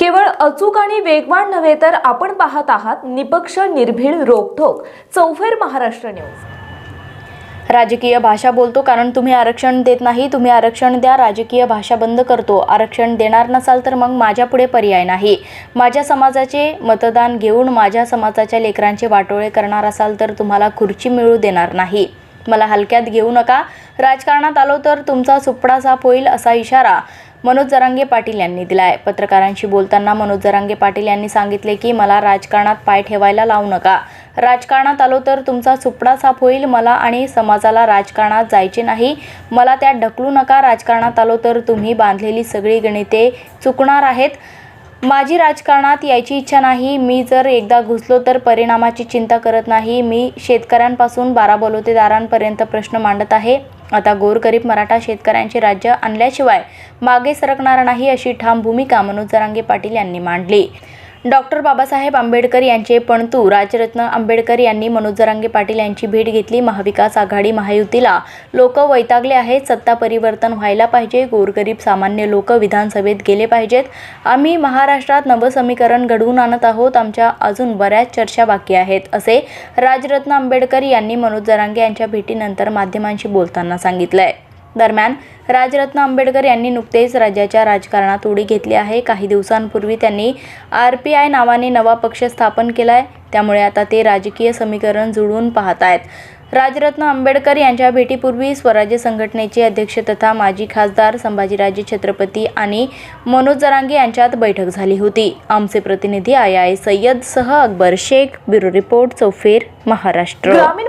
केवळ अचूक आणि वेगवान नव्हे तर आपण पाहत आहात निपक्ष निर्भीड रोखोक चौफेर महाराष्ट्र न्यूज. राजकीय भाषा बोलतो कारण तुम्ही आरक्षण देत नाही तुम्ही आरक्षण द्या राजकीय भाषा बंद करतो. आरक्षण देणार नसाल तर मग माझ्यापुढे पर्याय नाही. माझ्या समाजाचे मतदान घेऊन माझ्या समाजाच्या लेकरांचे वाटोळे करणार असाल तर तुम्हाला खुर्ची मिळू देणार नाही. मला हलक्यात घेऊ नका. राजकारणात आलो तर तुमचा सुपडा साफ होईल असा इशारा. मनोज जरांगे पाटील यांनी दिलाय. पत्रकारांशी बोलताना मनोज जरांगे पाटील यांनी सांगितले की मला राजकारणात पाय ठेवायला लावू नका. राजकारणात आलो तर तुमचा सुपडा साफ होईल. मला आणि समाजाला राजकारणात जायचे नाही. मला त्यात ढकलू नका. राजकारणात आलो तर तुम्ही बांधलेली सगळी गणिते चुकणार आहेत. माझी राजकारणात यायची इच्छा नाही. मी जर एकदा घुसलो तर परिणामाची चिंता करत नाही. मी शेतकऱ्यांपासून बारा बलुतेदारांपर्यंत प्रश्न मांडत आहे. आता गोरगरीब मराठा शेतकऱ्यांचे राज्य आणल्याशिवाय मागे सरकणार नाही अशी ठाम भूमिका मनोज जरांगे पाटील यांनी मांडली. डॉक्टर बाबासाहेब आंबेडकर यांचे पणतू राजरत्न आंबेडकर यांनी मनोज जरांगे पाटील यांची भेट घेतली. महाविकास आघाडी महायुतीला लोक वैतागले आहेत. सत्ता परिवर्तन व्हायला पाहिजे. गोरगरीब सामान्य लोक विधानसभेत गेले पाहिजेत. आम्ही महाराष्ट्रात नवसमीकरण घडवून आणत आहोत. आमच्या अजून बऱ्याच चर्चा बाकी आहेत असे राजरत्न आंबेडकर यांनी मनोज जरांगे यांच्या भेटीनंतर माध्यमांशी बोलताना सांगितलं आहे दरम्यान राजरत्न आंबेडकर यांनी नुकतेच राज्याच्या राजकारणात उडी घेतली आहे. काही दिवसांपूर्वी त्यांनी आर पी आय नावाने नवा पक्ष स्थापन केला आहे त्यामुळे आता ते राजकीय समीकरण जुळवून पाहत आहेत. राजरत्न आंबेडकर यांच्या भेटीपूर्वी स्वराज्य संघटनेचे अध्यक्ष तथा माजी खासदार संभाजीराजे छत्रपती आणि मनोज जरांगे यांच्यात बैठक झाली होती. आमचे प्रतिनिधी आय आय सय्यद सह अकबर शेख ब्युरो रिपोर्ट चौफेर महाराष्ट्र. ग्रामीण